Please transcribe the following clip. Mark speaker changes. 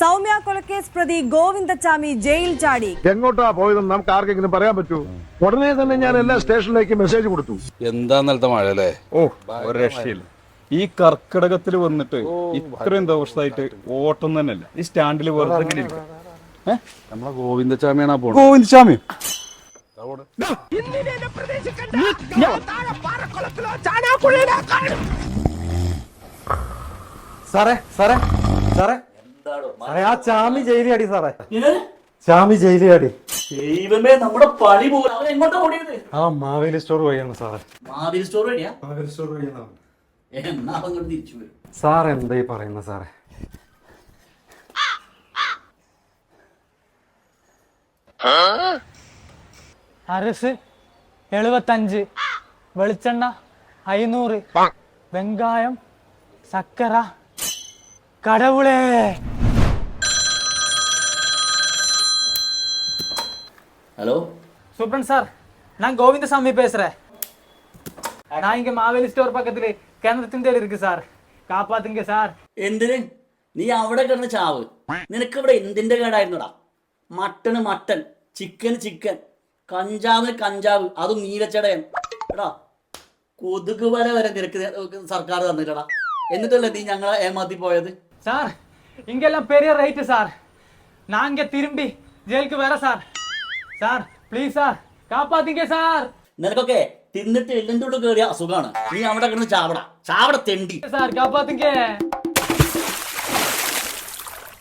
Speaker 1: സൗമ്യ കൊലക്കേസ് പ്രതി ഗോവിന്ദച്ചാമി ജയിൽ ചാടി.
Speaker 2: എങ്ങോട്ടാ പോയതെന്ന് നമുക്ക് ആർക്കെങ്കിലും പറയാൻ പറ്റൂ? ഉടനെ തന്നെ ഞാൻ എല്ലാ സ്റ്റേഷനിലേക്ക് മെസ്സേജ് കൊടുത്തു.
Speaker 3: എന്താ ഇന്നലത്തെ മഴ അല്ലേ?
Speaker 4: ഓ ഒരു രക്ഷയില്ല. ഈ കർക്കിടകത്തിൽ വന്നിട്ട് ഇത്രയും ദിവസമായിട്ട് ഓട്ടം തന്നെ തന്നെയല്ല. ഈ സ്റ്റാൻഡിൽ വെറുതെ ഇങ്ങനെ ഇരിക്കും. ഏ?
Speaker 3: നമ്മളെ ഗോവിന്ദച്ചാമിയാണ് പോണത്.
Speaker 4: ഗോവിന്ദസ്വാമി
Speaker 5: സാറേ സാറേ സാറേ. സാറേ ആ ചാമി ജയിലിയാടി സാറേ. ചാമി ജയിലിയാടി
Speaker 6: ദൈവമേ നമ്മുടെ പണി എങ്ങോട്ടാ ഓടിയത്?
Speaker 5: ആ മാവേലി സ്റ്റോർ വഴിയാണ് സാറേ.
Speaker 6: മാവേലി സ്റ്റോർ വഴിയാ?
Speaker 5: മാവേലി സ്റ്റോർ വഴിയാണ്
Speaker 6: എന്നാ തിരിച്ചു വരും.
Speaker 5: സാർ എന്തായി സാറേ?
Speaker 7: അരസ് എഴുപത്തഞ്ച് വെളിച്ചെണ്ണ അയ്നൂറ് വെങ്കായം സക്കര കടവുളേ
Speaker 6: ഹലോ
Speaker 7: சூப்பரன் சார் நான் கோவிந்தசாமி பேசுறேன் நான் இங்க மாவேலி ஸ்டோர் பக்கத்துல கிணத்தின் தேடி இருக்கு சார் காப்பாத்துங்க சார்
Speaker 6: എന്തിന് നീ അവിടെ കിടന്ന് ചാവ് നിനക്ക് ഇവിടെ എന്തിന്റെ കേടായിരുന്നുടാ മട്ടന് മട്ടൻ ചിക്കന് ചിക്കൻ കഞ്ചാവിന് കഞ്ചാവ് അതും നീലച്ചടയൻ എടാ കൊതുക് വര വരെ നിനക്ക് സർക്കാർ തന്നില്ലടാ എന്നിട്ടല്ലേ നീ ഞങ്ങളെ ഏമാത്തി പോയത്
Speaker 7: சார் இங்கெல்லாம் பெரிய ரைட்டு சார் நான் இங்க திரும்பி ஜெயிலுக்கு வரேன் சார் சார் ப்ளீஸ் சார் காப்பாத்துங்க சார்
Speaker 6: നിനക്കൊക്കെ തിന്നിട്ട് എല്ലിൻ്റെ ഉള്ളിൽ കയറിയ അസുഖമാണ് നീ അവിടെ കിടന്ന് ചാവട ചാവട തെണ്ടി
Speaker 7: சார் காப்பாத்துங்க